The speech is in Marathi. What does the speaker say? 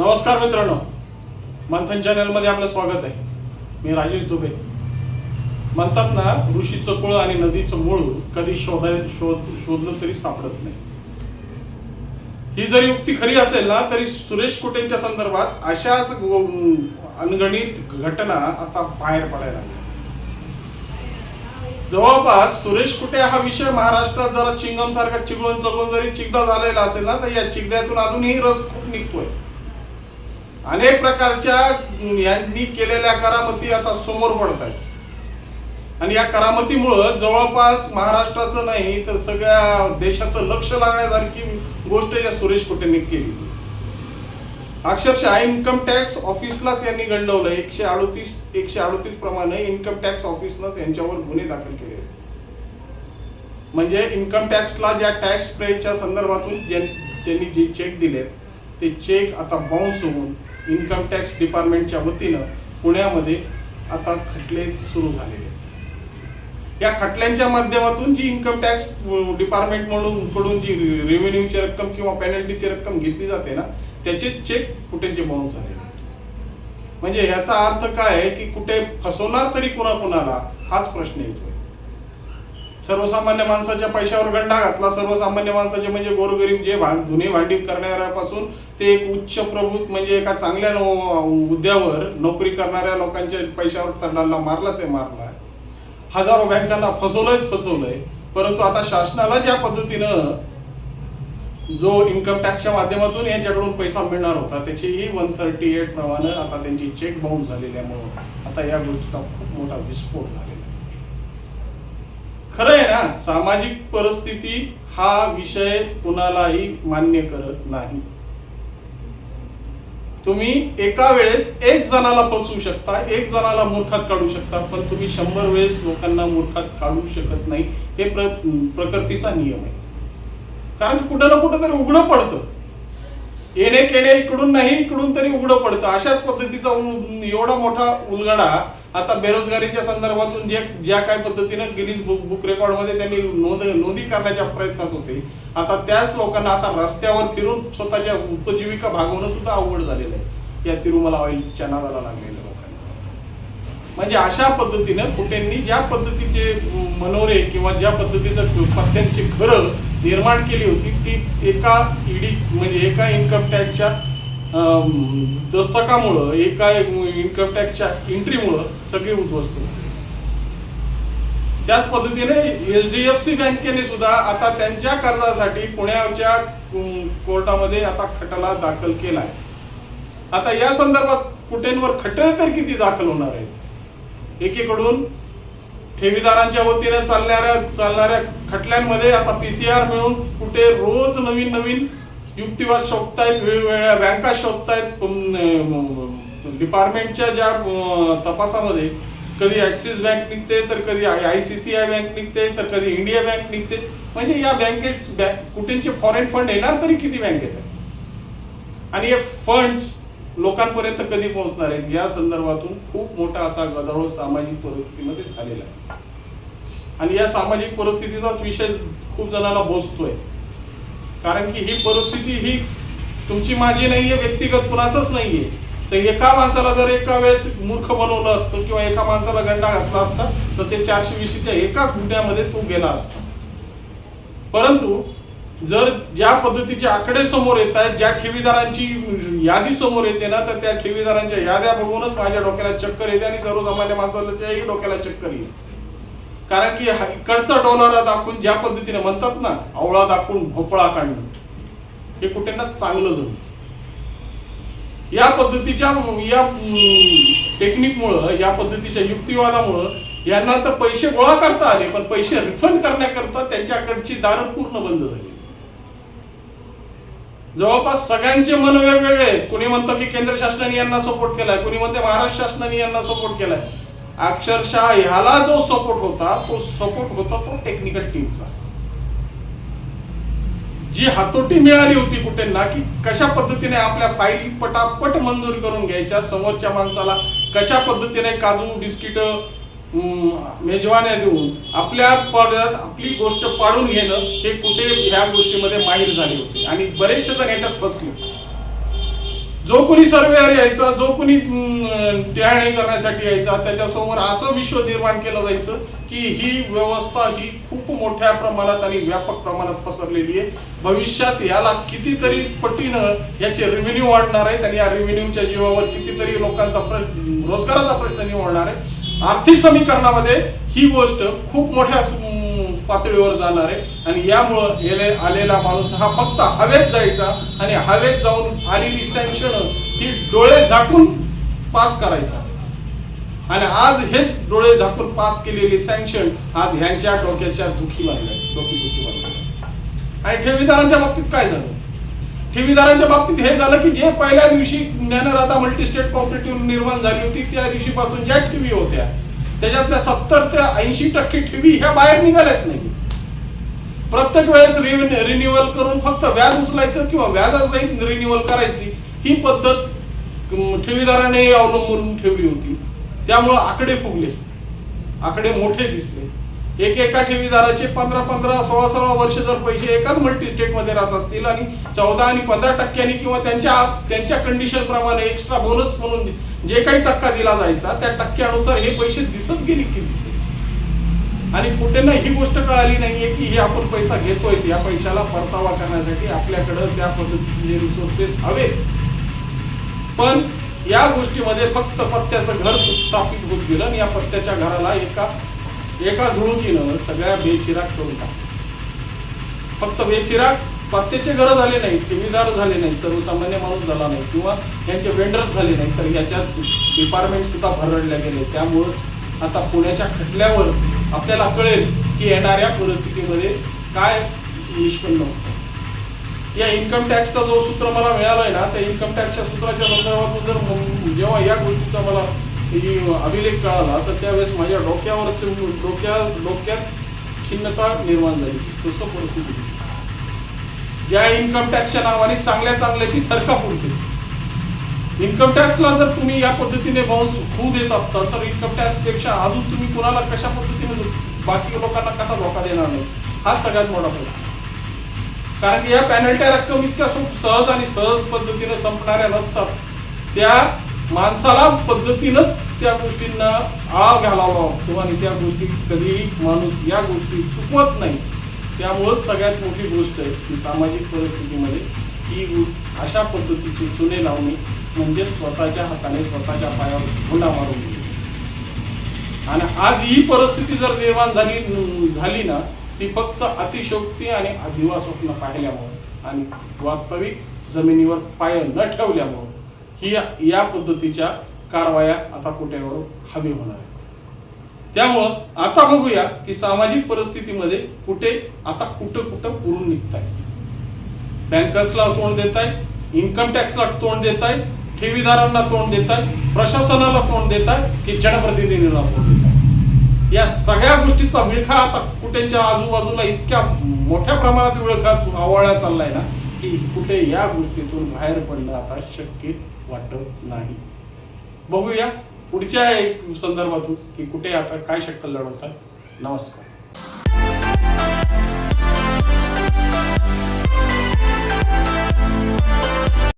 नमस्कार मित्रांनो. मंथन चॅनलमध्ये आपलं स्वागत आहे. मी राजेश दुबे. म्हणतात ना ऋषीचं कुळ आणि नदीचं मूळ कधी शोधाय शोध शोधलं तरी सापडत नाही. ही जर युक्ती खरी असेल ना तरी सुरेश कुटेंच्या संदर्भात अशाच अनगणित घटना आता बाहेर पडायला लागल्या. जवळपास सुरेश कुटे हा विषय महाराष्ट्रात जरा चिंगम सारखा चिगळून चगळून जरी चिकदा झालेला असेल ना तर या चिकद्यातून अजूनही रस खूप निघतोय. अनेक प्रकारच्या यांनी केलेल्या करामती आता समोर पडत आहेत. आणि या करामतीमुळं जवळपास महाराष्ट्राचं नाही तर सगळ्या देशाचं लक्ष लागण्यासारखी गोष्ट या सुरेश कुटेंनी केली. अक्षरशः इन्कम टॅक्स ऑफिसलाच यांनी गंडवलं. एकशे अडोतीस एकशे अडोतीस प्रमाणे इन्कम टॅक्स ऑफिसनंच यांच्यावर गुन्हे दाखल केले. म्हणजे इन्कम टॅक्सला ज्या टॅक्स पेच्या संदर्भातून ज्यां- त्यांनी जे चेक दिलेत ते चेक आता बाउन्स होऊन इन्कम टॅक्स डिपार्टमेंटच्या वतीनं पुण्यामध्ये आता खटले सुरू झालेले आहेत. या खटल्यांच्या माध्यमातून जी इन्कम टॅक्स डिपार्टमेंट म्हणून कडून जी रेव्हेन्यूची रक्कम किंवा पेनल्टीची रक्कम घेतली जाते ना त्याचे चेक कुठेचे बाउन्स झालेले म्हणजे याचा अर्थ काय आहे की कुठे फसवणार तरी कुणा कुणाला हाच प्रश्न येतो सर्वसामान्य माणसाच्या पैशावर गंडा घातला. सर्वसामान्य माणसाचे म्हणजे गोरगरीब जे भां- धुणे भांडी करणाऱ्यापासून ते एक उच्च प्रभूत म्हणजे एका चांगल्या नो- हुद्द्यावर नोकरी करणाऱ्या लोकांच्या पैशावर तडाला मारलाच आहे मारला हजारो बँकांना फसवलंयच फसवलंय. परंतु आता शासनाला ज्या पद्धतीनं जो इन्कम टॅक्सच्या माध्यमातून यांच्याकडून पैसा मिळणार होता त्याचीही वन थर्टी एट प्रमाणे आता त्यांची चेक बाउंड झालेल्यामुळं आता या गोष्टीचा खूप मोठा विस्फोट झालेला आहे. खरं आहे ना सामाजिक परिस्थिती हा विषय कुणालाही मान्य करत नाही. तुम्ही एका वेळेस एक जणाला फसवू शकता एक जणाला मूर्खात काढू शकता पण तुम्ही शंभर वेळेस लोकांना मूर्खात काढू शकत नाही हे प्र प्रकृतीचा नियम आहे. कारण की कुठं ना कुठं तरी उघडं पडतं. येणे केणे इकडून नाही इकडून तरी उघडं पडतं. अशाच पद्धतीचा एवढा मोठा उलगडा आता बेरोजगारीच्या संदर्भातून जे ज्या काय पद्धतीनं गिनीज बुक बुक रेकॉर्डमध्ये त्यांनी नोंद नोंदी करण्याच्या प्रयत्नात होते आता त्याच लोकांना आता रस्त्यावर फिरून स्वतःच्या उपजीविका भागवणं सुद्धा अवघड झालेलं आहे. या तिरुमला ऑइलच्या नादाला लागलेल्या लोकांना. म्हणजे अशा पद्धतीनं कुठेंनी ज्या पद्धतीचे मनोरे किंवा ज्या पद्धतीचं पत्त्यांची घरं निर्माण केली होती ती एका ईडी म्हणजे एका इन्कम टॅक्सच्या दस्तकामुळं एका इन्कम टॅक्सच्या एंट्रीमुळं सगळी उद्ध्वस्त झाली त्याच पद्धतीने एच डी एफ सी बँकेने सुद्धा आता त्यांच्या कर्जासाठी पुण्याच्या कोर्टामध्ये आता खटला दाखल केला आहे आता या संदर्भात कुठेंवर खटले तर किती दाखल होणार आहेत? एकीकडून ठेवीदारांच्या वतीने चालणाऱ्या चालणाऱ्या खटल्यांमध्ये आता पीसीआर मिळून कुठे रोज नवीन नवीन युक्तिवाद शोधतायत वेगवेगळ्या बँका शोधतायत डिपार्टमेंटच्या ज्या तपासामध्ये कधी ऍक्सिस बँक निघते तर कधी I C C I bank निघते तर कधी इंडिया बँक निघते. म्हणजे या बँकेत बँक कुठेचे फॉरेन फंड येणार तरी किती बँकेत आहे आणि हे फंड्स लोकांपर्यंत कधी पोहोचणार आहेत? या संदर्भातून खूप मोठा आता गदारोळ सामाजिक परिस्थितीमध्ये झालेला आहे. आणि या सामाजिक परिस्थितीचाच विषय खूप जणांना बोचतोय कारण की ही परिस्थिती ही तुमची माझी नाहीये व्यक्तिगत कुणाचंच नाहीये. तर एका माणसाला जर एका वेळेस मूर्ख बनवलं असतं किंवा एका माणसाला गंडा घातला असता तर ते चारशे वीसच्या एका गुन्ह्यामध्ये तो गेला असता. परंतु जर ज्या पद्धतीचे आकडे समोर येत आहेत ज्या ठेवीदारांची यादी समोर येते ना तर त्या ठेवीदारांच्या याद्या बघूनच माझ्या डोक्याला चक्कर येते आणि सर्वसामान्य माणसाला डोक्याला चक्कर येईल कारण की इकडचा डोलारा दाखवून ज्या पद्धतीने म्हणतात ना आवळा दाखवून भोपळा काढणं हे कुठे ना चांगलं जमतं. या पद्धतीच्या या टेक्निकमुळं या पद्धतीच्या युक्तिवादामुळं यांना तर पैसे गोळा करता आले पण पैसे रिफंड करण्याकरता त्यांच्याकडची दारं पूर्ण बंद झाली. जवळपास सगळ्यांचे मन वेगवेगळे आहेत. कोणी म्हणतं की केंद्र शासनाने यांना सपोर्ट केलाय कुणी म्हणते महाराष्ट्र शासनाने यांना सपोर्ट केलाय. अक्षरशः ह्याला जो सपोर्ट होता तो सपोर्ट होता तो टेक्निकल टीमचा जी हातोटी मिळाली होती कुठे ना की कशा पद्धतीने आपल्या फाईली पटापट मंजूर करून घ्यायच्या समोरच्या माणसाला कशा पद्धतीने काजू बिस्किट मेजवान्या देऊन आपल्या पडद्यात आपली गोष्ट पाडून घेणं हे कुठे ह्या गोष्टीमध्ये माहीर झाले होते. आणि बरेचसे जण याच्यात फसले जो कोणी सर्वेअर यायचा जो कोणी टिहाणी करण्यासाठी यायचा त्याच्यासमोर असं विश्व निर्माण केलं जायचं की ही व्यवस्था ही खूप मोठ्या प्रमाणात आणि व्यापक प्रमाणात पसरलेली आहे. भविष्यात याला कितीतरी पटीनं याचे रेव्हेन्यू वाढणार आहेत आणि या रेव्हेन्यूच्या जीवावर कितीतरी लोकांचा प्रश्न रोजगाराचा प्रश्न निवडणार आहे आर्थिक समीकरणामध्ये ही गोष्ट खूप मोठ्या पातळीवर जाणार आहे. आणि यामुळं येले आलेला माणूस हा फक्त हवेत जायचा आणि हवेत जाऊन आलेली सँक्शन ही डोळे झाकून पास करायचा. आणि आज हेच डोळे झाकून पास केलेली सँक्शन आज ह्यांच्या डोक्याच्या दुखी लागल्या डोकी दुखी लागल्या आणि ठेवीदारांच्या बाबतीत काय झालं? ठेवीदारांच्या बाबतीत हे झालं की जे पहिल्या दिवशी ज्ञानराधा मल्टीस्टेट कॉपरेटिव्ह निर्माण झाली होती त्या दिवशीपासून ज्या ठेवी होत्या त्याच्यातल्या सत्तर ते ऐंशी टक्के ठेवी ह्या बाहेर निघाल्याच नाही. प्रत्येक वेळेस रिन्युअल करून फक्त व्याज उचलायचं किंवा व्याजासहित रिन्युअल करायची ही पद्धत ठेवीदाराने अवलंबून ठेवली होती. त्यामुळं आकडे फुगले. आकडे मोठे दिसले. एक एका ठेवीदाराचे पंधरा पंधरा सोळा सोळा वर्ष जर पैसे एकाच मल्टी स्टेटमध्ये राहत असतील आणि चौदा आणि पंधरा टक्क्यांनी किंवा त्यांच्या त्यांच्या कंडिशन प्रमाणे एक्स्ट्रा बोनस म्हणून जे काही टक्का दिला जायचा त्या टक्क्यानुसार हे पैसे दिसत गेले किती आणि कुठे ना ही गोष्ट कळाली नाहीये की हे आपण पैसा घेतोय या पैशाला परतावा करण्यासाठी आपल्याकडं त्या पद्धतीचे रिसोर्सेस हवे पण या गोष्टीमध्ये फक्त पत्त्याचं घर स्थापित होत गेलं आणि या पत्त्याच्या घराला एका एका झुळुकीनं सगळ्या बेचिराग करून टाकलं. फक्त बेचिराग पत्त्याचे गरज झाले नाही ठेवीदार झाले नाही सर्वसामान्य माणूस झाला नाही किंवा यांचे वेंडर्स झाले नाही तर याच्यात डिपार्टमेंट सुद्धा भरडल्या गेले. त्यामुळंच आता पुण्याच्या खटल्यावर आपल्याला कळेल की येणाऱ्या परिस्थितीमध्ये काय निष्पन्न होतं. या इन्कम टॅक्सचा जो सूत्र मला मिळालाय ना त्या इन्कम टॅक्सच्या सूत्राच्या संदर्भातून जर जेव्हा या गोष्टीचा मला ही अभिलेख कळाला तर त्यावेळेस माझ्या डोक्यावरच डोक्या डोक्यात खिन्नता निर्माण झाली. तसं परिस्थिती या इन्कम टॅक्सच्या नावाने चांगल्या चांगल्याची थरका पुरते इन्कम टॅक्सला जर तुम्ही या पद्धतीने बाउन्स होऊ देत असता तर इन्कम टॅक्सपेक्षा अजून तुम्ही कुणाला कशा पद्धतीने बाकी लोकांना कसा धोका देणार नाही? हा सगळ्यात मोठा प्रश्न कारण की या पॅनल्ट्या रक्कम इतक्या सहज आणि सहज पद्धतीने संपणाऱ्या नसतात. त्या माणसाला पद्धतीनंच त्या गोष्टींना आळ घालावा लागतो आणि त्या गोष्टी कधीही माणूस या गोष्टी चुकवत नाही. त्यामुळं सगळ्यात मोठी गोष्ट आहे की सामाजिक परिस्थितीमध्ये ही अशा पद्धतीची चुने लावणे म्हणजे स्वतःच्या हाताने स्वतःच्या पायावर हुंडा मारून आणि आज ही परिस्थिती जर निर्माण झाली झाली ना ती फक्त अतिशोक्ती आणि अधिवा स्वप्न पाहिल्यामुळं आणि वास्तविक जमिनीवर पाय न ठेवल्यामुळं ही या- पद्धतीच्या कारवाया आता कोट्यावर हवी होणार आहेत. त्यामुळं आता बघूया की सामाजिक परिस्थितीमध्ये कुठे आता कुठं कुठं पुरून निघताय बँकर्सला तोंड देत आहे इन्कम टॅक्सला तोंड देत आहे ठेवीदारांना तोंड देत आहे प्रशासनाला तोंड देत आहे की जनप्रतिनिधींना तोंड देत आहे या सगळ्या गोष्टीचा विळखा आता कुठेच्या आजूबाजूला इतक्या मोठ्या प्रमाणात विळखा आवळला चाललाय ना की कुठे या गोष्टीतून बाहेर पडणं आता शक्य वाटत नाही. बघूया पुढच्या एक संदर्भातून की कुठे आता काय शक्कल लढवतात. नमस्कार.